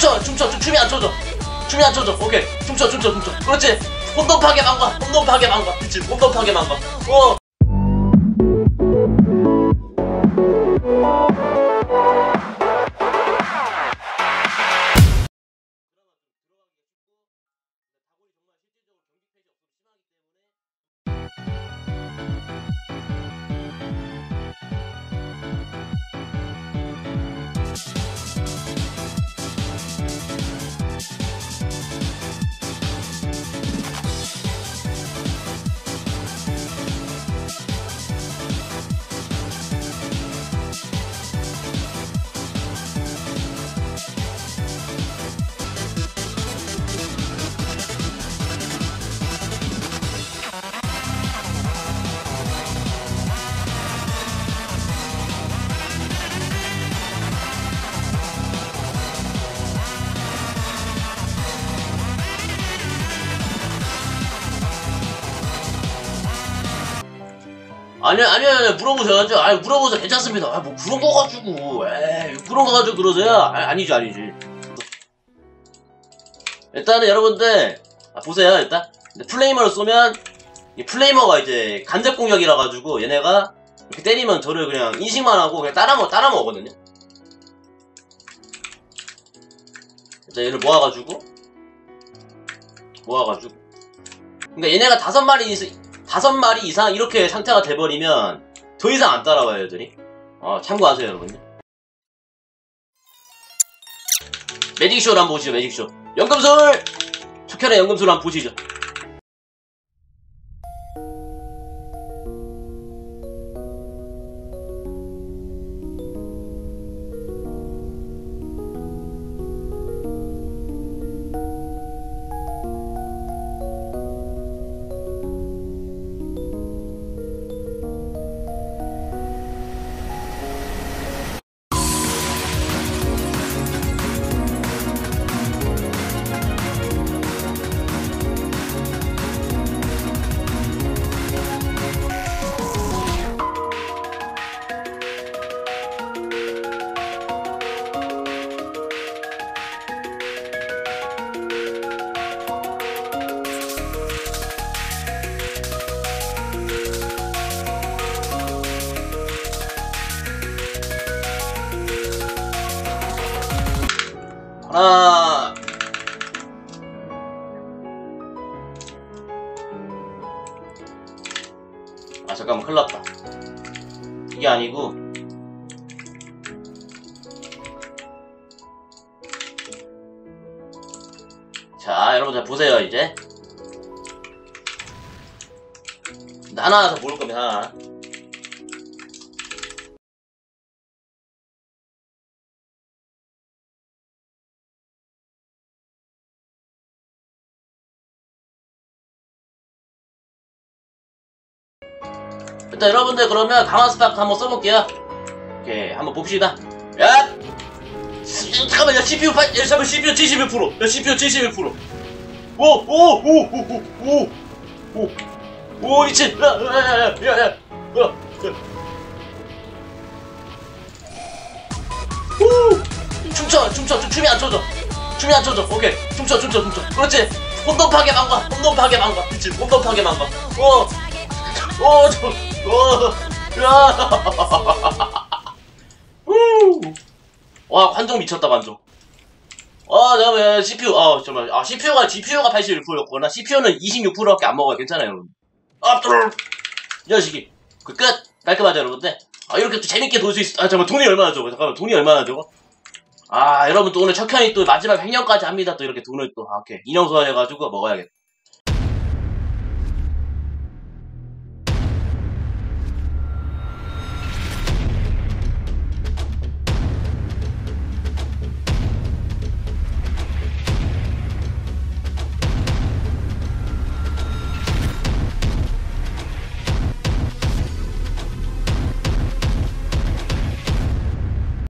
춤춰 춤춰 춤- 춤이 안 춰져. 춤이 안 춰져. 오케이. 춤춰 춤춰 춤춰. 그렇지? 혼돈파게 망가 혼돈파게 망가 그렇지 혼돈파게 망가 어 아니요 아니요 아니요 물어보세요. 아니, 아니 물어보세요. 괜찮습니다. 아, 뭐 그런 거 가지고. 에이 그런 거 가지고 그러세요. 아, 아니죠 아니지. 일단은 여러분들 아, 보세요 일단. 플레이머를 쏘면 이 플레이머가 이제 간접 공격이라 가지고 얘네가 이렇게 때리면 저를 그냥 인식만 하고 그냥 따라 먹 따라 먹거든요. 자 얘를 모아가지고 모아가지고. 그러니까 얘네가 다섯 마리 있, 다섯 마리 이상 이렇게 상태가 돼버리면 더 이상 안 따라와요 애들이 어, 참고하세요 여러분들. 매직쇼를 한번 보시죠 매직쇼. 연금술 척혈의 연금술 한번 보시죠 하나 아 잠깐만 큰일 났다. 이게 아니고. 자 여러분 잘 보세요 이제. 하나 더 모을 겁니다 하나 일단 여러분들 그러면 강화 스파크 한번 써볼게요. 오케이 한번 봅시다. 야! 잠깐만 야 CPU 파, 야 잠깐 CPU 71%. 야 CPU 71%. 오! 오! 오! 오! 오! 오! 오! 오 미친! 야! 야! 야! 야! 야! 야! 오! 춤춰! 춤춰! 춤- 춤이 안 춰져! 춤이 안 춰져! 오케이 춤춰! 춤춰! 춤춰! 그렇지! 혼돈파게 망가! 혼돈파게 망가! 미친! 혼돈파게 망가! 오! 오, 저, 오, 야. 후. 와, 관종 미쳤다, 관종. 아, 잠깐만, CPU, 아, 잠깐만, 아, CPU가, GPU가 81%였구나. CPU는 26%밖에 안 먹어요. 괜찮아요, 여러분. 아, 뚜이 자식이. 그 끝! 깔끔하죠, 여러분들? 아, 이렇게 또 재밌게 돌 수 있어. 아, 잠깐만, 돈이 얼마나 저거? 잠깐만, 돈이 얼마나 저거? 아, 여러분 또 오늘 척현이 또 마지막 횡령까지 합니다. 또 이렇게 돈을 또, 아, 오케이. 인형 소환해가지고 먹어야겠다.